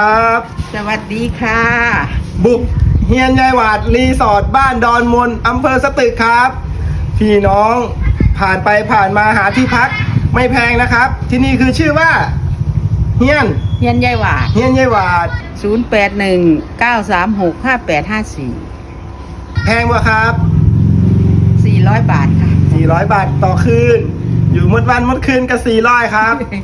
ครับ สวัสดีค่ะ บุกเฮียนยายหวาดรีสอร์ทบ้านดอนมนอำเภอสตึกครับ พี่น้องผ่านไปผ่านมาหาที่พักไม่แพงนะครับ ที่นี่คือชื่อว่า เฮียน เฮียนยายหวาด เฮียนยายหวาด 0 8 1 9 3 6 5 8 5แพงกว่าครับ4 400 บาทค่ะ 400 บาทต่อคืน อยู่มดวันมดคืนกับ400ครับอ่า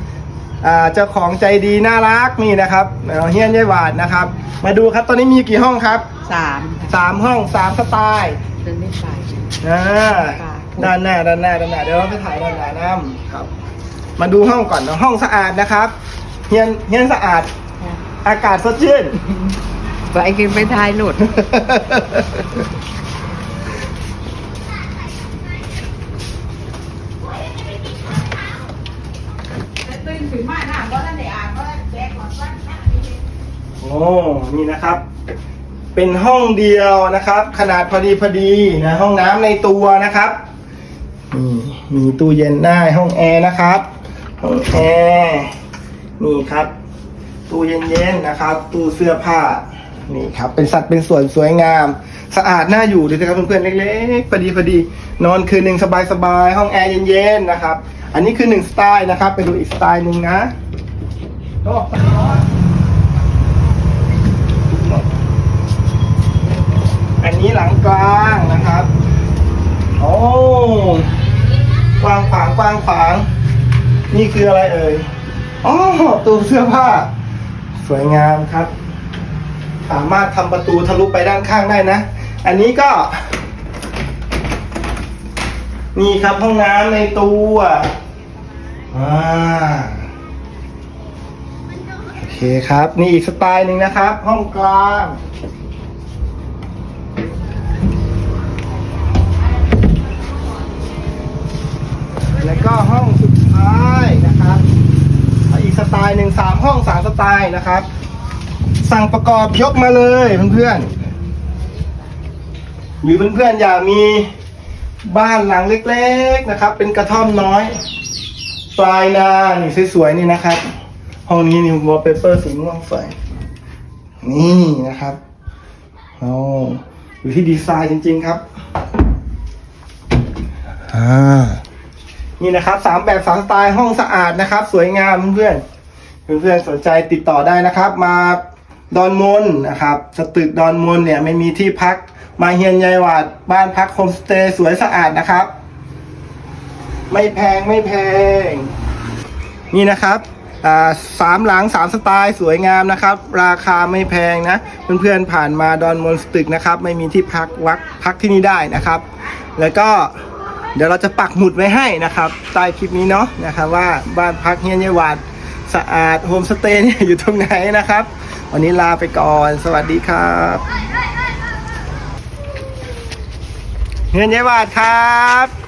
เจ้าของใจดีน่ารักนี่นะครับเฮียนยายหวาดนะครับ มาดูครับตอนนี้มีกี่ห้องครับ3ค่ะสามห้องสามสไตล์เดินได้ไปอ่าค่ะด้านหน้าด้านหน้าด้านหน้าเดี๋ยวเราไปถ่ายด้านหน้าน้ำครับ มาดูห้องก่อนนะห้องสะอาดนะครับเฮียนเฮียนสะอาด อากาศสดชื่นไปกินไปทายหลุด โอ้นี่นะครับ เป็นห้องเดียวนะครับ ขนาดพอดีพอดีนะห้องน้ำในตัวนะครับนี่มีตู้เย็นได้ห้องแอร์นะครับห้องแอร์นี่ครับ ตู้เย็นๆนะครับ ตู้เสื้อผ้านี่ครับเป็นสัดเป็นส่วนสวยงาม สะอาดน่าอยู่ดีนะครับเพื่อนๆเล็กๆพอดีพอดี นอนคืนหนึ่งสบายๆห้องแอร์เย็นๆนะครับ อันนี้คือหนึ่งสไตล์นะครับ ไปดูอีกสไตล์หนึ่งนะโอ้ อันนี้หลัง กลางนะครับ โอ้กว้างขวางกว้างขวาง นี่คืออะไรเอ่ย อ๋อ ตู้เสื้อผ้า สวยงามครับ สามารถทำประตูทะลุไปด้านข้างได้นะ อันนี้ก็ นี่ครับห้องน้ำในตัวอ่าโอเคครับ นี่อีกสไตล์หนึ่งนะครับ ห้องกลาง แล้วก็ห้องสุดท้ายนะครับอีกสไตล์หนึ่งสามห้องสามสไตล์นะครับ สั่งประกอบยกมาเลยเพื่อนๆหรือเพื่อนๆอยากมีบ้านหลังเล็กๆนะครับ เป็นกระท่อมน้อย ปลายนานี่สวยๆนี่นะครับ ห้องนี้นี่วอลเปเปอร์สีม่วงสวยนี่นะครับโอ้อยู่ที่ดีไซน์จริง ๆครับ อ่า นี่นะครับสามแบบสามสไตล์ห้องสะอาดนะครับ สวยงามเพื่อนเพื่อนสนใจติดต่อได้นะครับ มาดอนมนนะครับสตึกดอนมนเนี่ยไม่มีที่พัก มาเฮียนยายหวาดบ้านพักโฮมสเตย์สวยสะอาดนะครับ ไม่แพงไม่แพง นี่นะครับสามหลังสามสไตล์สวยงามนะครับ ราคาไม่แพงนะเพื่อนๆผ่านมาดอนมนสตึกนะครับ ไม่มีที่พักวักพักที่นี่ได้นะครับ แล้วก็ เดี๋ยวเราจะปักหมุดไว้ให้นะครับใต้คลิปนี้เนาะนะครับว่าบ้านพักเฮียนยวาดสะอาดโฮมสเตย์เนี่ยอยู่ตรงไหนนะครับ วันนี้ลาไปก่อน สวัสดีครับเฮียนยายวาดครับ